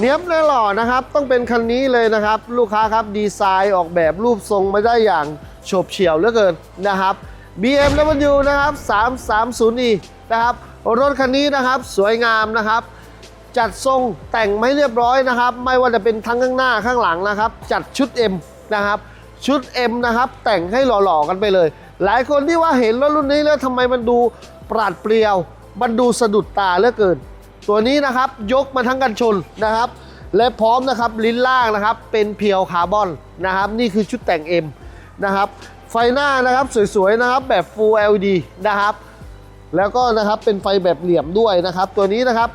เนี้ยบและหล่อนะครับ ต้องเป็นคันนี้เลยนะครับ ลูกค้าครับดีไซน์ออกแบบรูปทรงมาได้อย่างโฉบเฉี่ยวเหลือเกินนะครับ BMW นะครับ 330e นะครับรถคันนี้นะครับสวยงามนะครับ จัดทรงแต่งไม่เรียบร้อยนะครับ ไม่ว่าจะเป็นทั้งข้างหน้าข้างหลังนะครับ จัดชุด M นะครับ ชุด M นะครับ แต่งให้หล่อๆกันไปเลย หลายคนที่ว่าเห็นรถรุ่นนี้แล้วทำไมมันดูปราดเปรียว มันดูสะดุดตาเหลือเกิน ตัวนี้นะครับยกมาทั้งกันชนนะครับ และพร้อมนะครับลิ้นล่างนะครับ เป็นเพียวคาร์บอนนะครับ นี่คือชุดแต่ง M นะครับ ไฟหน้านะครับสวยๆนะครับแบบ Full LED นะครับ แล้วก็นะครับเป็นไฟแบบเหลี่ยมด้วยนะครับ ตัวนี้นะครับ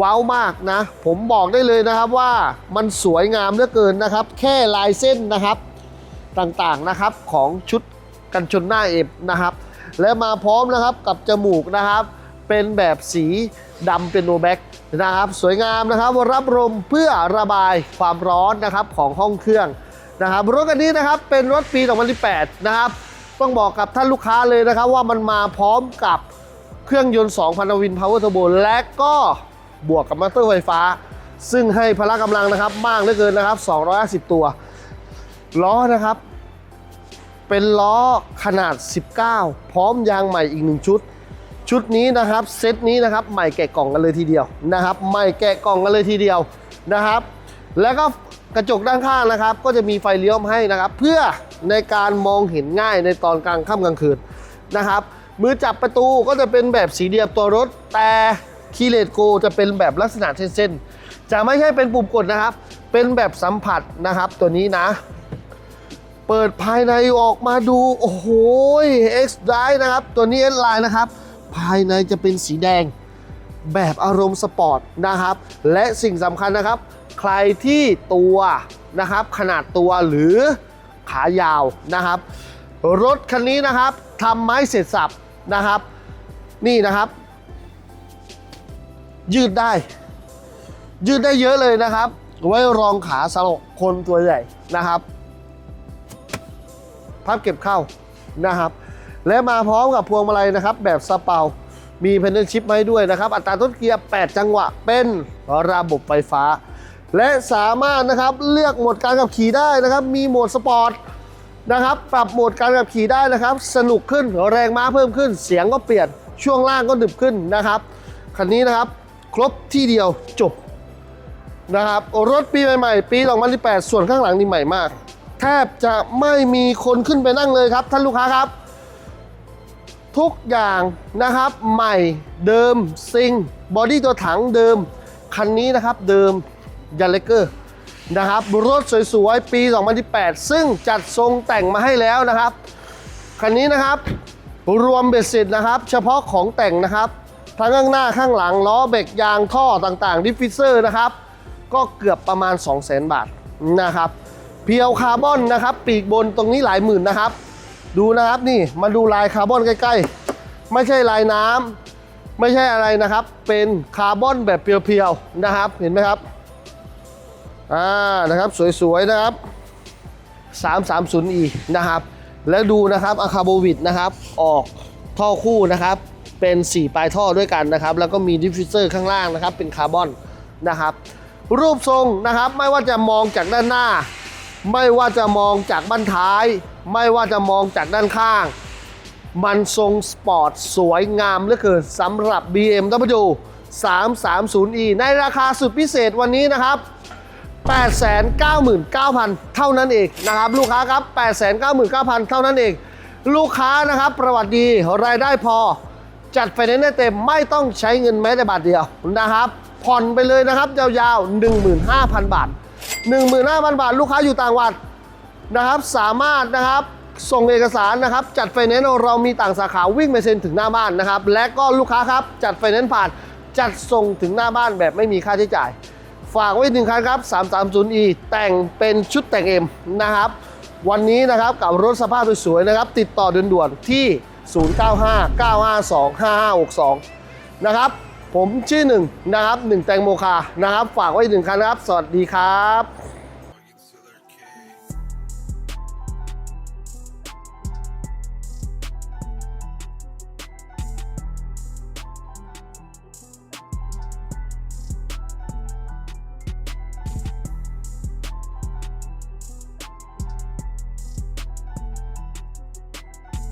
ว้าวมากนะ ผมบอกได้เลยนะครับว่ามันสวยงามเหลือเกินนะครับ แค่ลายเส้นนะครับต่างๆนะครับของชุดกันชนหน้าเอฟนะครับ และมาพร้อมนะครับกับจมูกนะครับ เป็นแบบสี ดำเป็นโนแบ็กนะครับสวยงามนะครับรับลมเพื่อระบายความร้อนนะครับของห้องเครื่องนะครับรถคันนี้นะครับเป็นรถปี 2018 นะครับ ต้องบอกกับท่านลูกค้าเลยนะครับ ว่ามันมาพร้อมกับเครื่องยนต์ 2,000 วินพาวเวอร์เทอร์โบและก็บวกกับมอเตอร์ไฟฟ้า ซึ่งให้พละกำลังนะครับมากเหลือเกินนะครับ 250 ตัว ล้อนะครับ เป็นล้อขนาด 19 พร้อมยางใหม่อีกหนึ่งชุด ชุดนี้นะครับเซตนี้นะครับใหม่แกะกล่องกันเลยทีเดียวนะครับใหม่แกะกล่องกันเลยทีเดียวนะครับ แล้วก็กระจกด้านข้างนะครับ ก็จะมีไฟเลี้ยวให้นะครับ เพื่อในการมองเห็นง่ายในตอนกลางค่ำกลางคืนนะครับ มือจับประตูก็จะเป็นแบบสีเดียบตัวรถ แต่คีเลตโกจะเป็นแบบลักษณะเส้นๆจะไม่ใช่เป็นปุ่มกดนะครับ เป็นแบบสัมผัสนะครับตัวนี้นะ เปิดภายในออกมาดูโอ้โห X Drive นะครับ ตัวนี้ S Line นะครับ ภายในจะเป็นสีแดงแบบอารมณ์สปอร์ตนะครับ และสิ่งสำคัญนะครับ ใครที่ตัวนะครับ ขนาดตัวหรือขายาวนะครับ รถคันนี้นะครับทำไม้เสร็จสับนะครับ นี่นะครับ ยืดได้ ยืดได้เยอะเลยนะครับ ไว้รองขาสำหรับคนตัวใหญ่นะครับ พับเก็บเข้านะครับ และมาพร้อมกับพวงมาลัยนะครับ แบบสเปา มีเพนเดลชิปมาให้ด้วยนะครับ อัตราต้นเกียร์ 8 จังหวะเป็นระบบไฟฟ้า และสามารถนะครับเลือกโหมดการขับขี่ได้นะครับ มีโหมดสปอร์ตนะครับปรับโหมดการขับขี่ได้นะครับ สนุกขึ้นแรงม้าเพิ่มขึ้น เสียงก็เปลี่ยนช่วงล่างก็ดึบขึ้นนะครับคันนี้นะครับครบที่เดียวจบนะครับรถปีใหม่ๆ ปี2018ส่วนข้างหลังนี่ใหม่มาก แทบจะไม่มีคนขึ้นไปนั่งเลยครับ ท่านลูกค้าครับ ทุกอย่างนะครับ ใหม่เดิมซิงบอดี้ตัวถังเดิม คันนี้นะครับเดิมยันเลเกอร์นะครับรถสวยๆ ปี 2018 ซึ่งจัดทรงแต่งมาให้แล้วนะครับ คันนี้นะครับรวมเบ็ดเสร็จนะครับ เฉพาะของแต่งนะครับทั้งข้างหน้าข้างหลังล้อเบรกยางท่อต่างๆดิฟฟิเซอร์นะครับ ก็เกือบประมาณ 2 0 0 0 0 0 บาทนะครับ เพียวคาร์บอนนะครับ ปีกบนตรงนี้หลายหมื่นนะครับ ดูนะครับนี่มาดูลายคาร์บอนใกล้ๆ ไม่ใช่ลายน้ำไม่ใช่อะไรนะครับ เป็นคาร์บอนแบบเพียวๆนะครับ เห็นไหมครับอ่านะครับสวยๆนะครับ 330e นะครับ แล้วดูนะครับอะคาโบวิดนะครับ ออกท่อคู่นะครับ เป็น 4 ปลายท่อด้วยกันนะครับ แล้วก็มีดิฟฟิวเซอร์ข้างล่างนะครับ เป็นคาร์บอนนะครับ รูปทรงนะครับไม่ว่าจะมองจากด้านหน้า ไม่ว่าจะมองจากบ้านท้าย ไม่ว่าจะมองจากด้านข้าง มันทรงสปอร์ตสวยงามเหลือเกินสำหรับ BMW 330e ในราคาสุดพิเศษวันนี้นะครับ 899,000 เท่านั้นเองนะครับ ลูกค้าครับ 899,000 เท่านั้นเอง ลูกค้านะครับ ประวัติดีรายได้พอ จัดไฟแนนซ์ได้เต็มไม่ต้องใช้เงินแม้แต่บาทเดียวนะครับ ผ่อนไปเลยนะครับ ยาวๆ 15,000 บาท 15,000 บาท ลูกค้าอยู่ต่างจังหวัดนะครับ สามารถนะครับส่งเอกสารนะครับ จัดไฟแนนซ์เรามีต่างสาขาวิ่งไปเซ็นถึงหน้าบ้านนะครับ และก็ลูกค้าครับ จัดไฟแนนซ์ผ่านจัดส่งถึงหน้าบ้านแบบไม่มีค่าใช้จ่าย ฝากไว้หนึ่งคันครับ 330e แต่งเป็นชุดแต่งเอ็มนะครับ วันนี้นะครับกับรถสภาพสวยๆนะครับ ติดต่อด่วนๆที่ 0959525562 นะครับ ผมชื่อหนึ่งนะครับหนึ่งแตงโมคานะครับ ฝากไว้หนึ่งคันนะครับ สวัสดีครับ